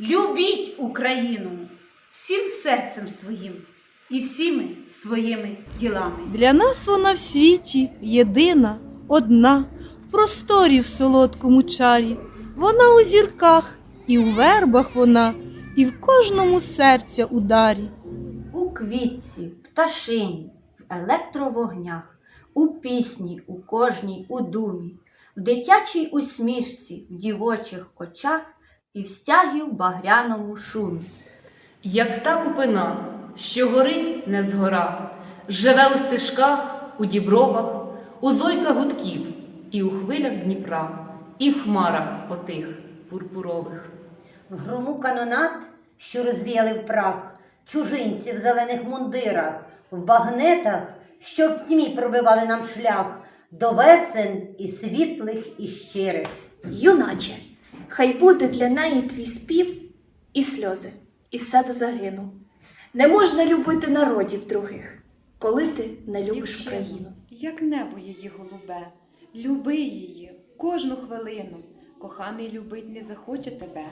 Любіть Україну всім серцем своїм і всіми своїми ділами. Для нас вона в світі єдина, одна, в просторі в солодкому чарі. Вона у зірках, і у вербах вона, і в кожному серця ударі. У квітці, пташині, в електровогнях, у пісні, у кожній у думі, в дитячій усмішці, в дівочих очах і в стягі в багряному шумі. Як та купина, що горить не згора, живе у стежках, у дібровах, у зойках гудків, і у хвилях Дніпра, і в хмарах отих пурпурових. В грому канонат, що розвіяли в прах, чужинці в зелених мундирах, в багнетах, що в тьмі пробивали нам шлях до весен і світлих, і щирих. Юначе, хай буде для неї твій спів і сльози, і все до загину. Не можна любити народів других, коли ти не любиш Україну. Як небо її голубе, люби її кожну хвилину. Коханий любить не захоче тебе,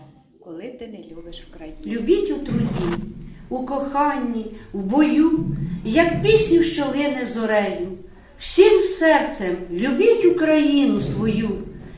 коли ти не любиш Україну. Любіть у труді, у коханні, в бою, як пісню, що лине зорею. Всім серцем любіть Україну свою,